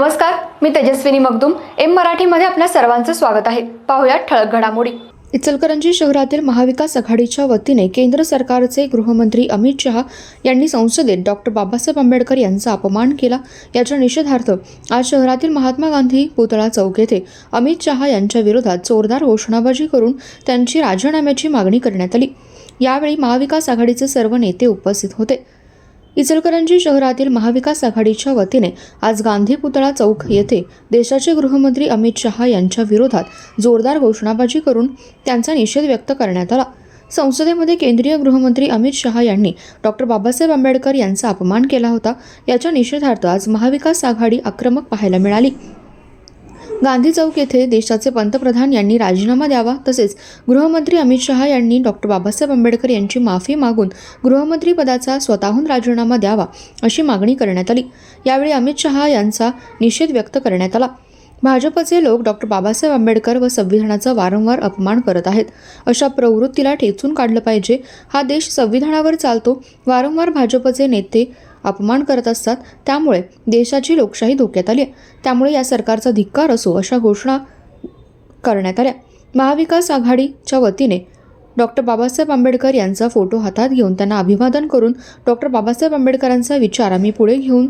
नमस्कार मी तेजस्विनी मगदुम. एम मराठीमध्ये आपल्या सर्वांचं स्वागत आहे. पाहुयात ठळक घडामोडी. इचलकरंजी शहरातील महाविकास आघाडीच्या वतीने केंद्र सरकारचे गृहमंत्री अमित शहा यांनी संसदेत डॉक्टर बाबासाहेब आंबेडकर यांचा अपमान केला. याच्या निषेधार्थ आज शहरातील महात्मा गांधी पुतळा चौक येथे अमित शहा यांच्या विरोधात जोरदार घोषणाबाजी करून त्यांची राजीनाम्याची मागणी करण्यात आली. यावेळी महाविकास आघाडीचे सर्व नेते उपस्थित होते. इचलकरंजी शहरातील महाविकास आघाडीच्या वतीने आज गांधी पुतळा चौक येथे देशाचे गृहमंत्री अमित शहा यांच्या विरोधात जोरदार घोषणाबाजी करून त्यांचा निषेध व्यक्त करण्यात आला. संसदेमध्ये केंद्रीय गृहमंत्री अमित शहा यांनी डॉक्टर बाबासाहेब आंबेडकर यांचा अपमान केला होता. याच्या निषेधार्थ आज महाविकास आघाडी आक्रमक पाहायला मिळाली. गांधी चौक येथे देशाचे पंतप्रधान यांनी राजीनामा द्यावा तसेच गृहमंत्री अमित शहा यांनी डॉक्टर बाबासाहेब आंबेडकर यांची माफी मागून गृहमंत्री पदाचा स्वतःहून राजीनामा द्यावा अशी मागणी करण्यात आली. यावेळी अमित शहा यांचा निषेध व्यक्त करण्यात आला. भाजपचे लोक डॉक्टर बाबासाहेब आंबेडकर व संविधानाचा वारंवार अपमान करत आहेत. अशा प्रवृत्तीला ठेचून काढलं पाहिजे. हा देश संविधानावर चालतो. वारंवार भाजपचे नेते अपमान करत असतात त्यामुळे देशाची लोकशाही धोक्यात आली आहे. त्यामुळे या सरकारचा धिक्कार असो अशा घोषणा करण्यात आल्या. महाविकास आघाडीच्या वतीने डॉक्टर बाबासाहेब आंबेडकर यांचा फोटो हातात घेऊन त्यांना अभिवादन करून डॉक्टर बाबासाहेब आंबेडकरांचा विचार आम्ही पुढे घेऊन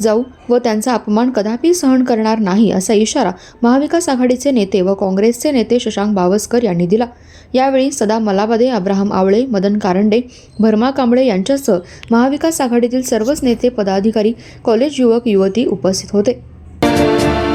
जाऊ व त्यांचा अपमान कदापि सहन करणार नाही असा इशारा महाविकास आघाडीचे नेते व काँग्रेसचे नेते शशांक बावस्कर यांनी दिला. यावेळी सदा मलाबदे अब्राहम आवळे मदन कारंडे भरमा कांबळे यांच्यासह महाविकास आघाडीतील सर्वच नेते पदाधिकारी कॉलेज युवक युवती उपस्थित होते.